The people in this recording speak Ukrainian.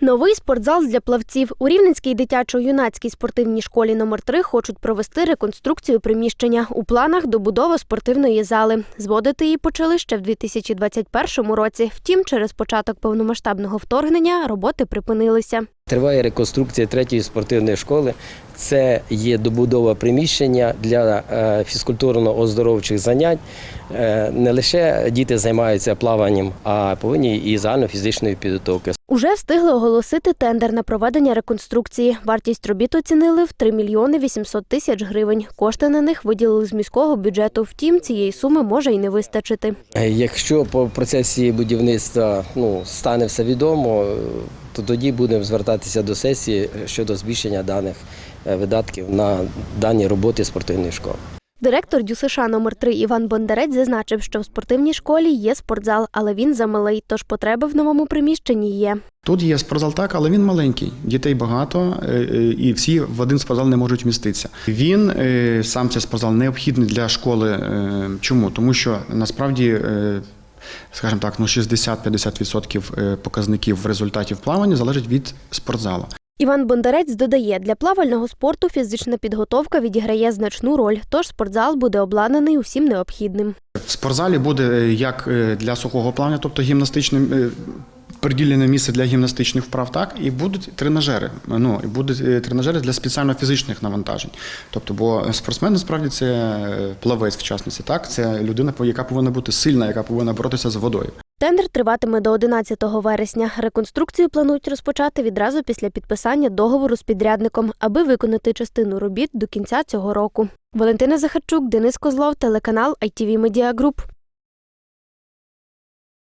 Новий спортзал для плавців у Рівненській дитячо-юнацькій спортивній школі номер 3 хочуть провести реконструкцію приміщення. У планах добудова спортивної зали. Зводити її почали ще в 2021 році. Втім, через початок повномасштабного вторгнення роботи припинилися. Триває реконструкція третьої спортивної школи. Це є добудова приміщення для е, фізкультурно-оздоровчих занять. Е, Не лише діти займаються плаванням, а повинні і загальнофізичної підготовки. Уже встигли оголосити тендер на проведення реконструкції. Вартість робіт оцінили в 3 мільйони 800 тисяч гривень. Кошти на них виділили з міського бюджету. Втім, цієї суми може й не вистачити. Е, Якщо по процесі будівництва ну, стане все відомо, е, то тоді будемо звертатися до сесії щодо збільшення даних е, видатків на дані роботи спортивної школи. Директор ДЮСШ номер 3 Іван Бондарець зазначив, що в спортивній школі є спортзал, але він замалий, тож потреби в новому приміщенні є. Тут є спортзал так, але він маленький. Дітей багато, е, е, і всі в один спортзал не можуть вміститися. Він е, сам цей спортзал необхідний для школи. Чому? Тому що насправді. Скажімо так, ну 60-50% е, показників результатів плавання залежить від спортзалу. Іван Бондарець додає, для плавального спорту фізична підготовка відіграє значну роль, тож спортзал буде обладнаний усім необхідним. В спортзалі буде е, як е, для сухого плавання, тобто гімнастичним. е, Приділене місце для гімнастичних вправ, так і будуть тренажери. Ну і будуть тренажери для спеціально фізичних навантажень. Тобто, бо спортсмен насправді це плавець, в частності, так це людина, яка повинна бути сильна, яка повинна боротися з водою. Тендер триватиме до 11 вересня. Реконструкцію планують розпочати відразу після підписання договору з підрядником, аби виконати частину робіт до кінця цього року. Валентина Захарчук, Денис Козлов, телеканал ITV Media Group.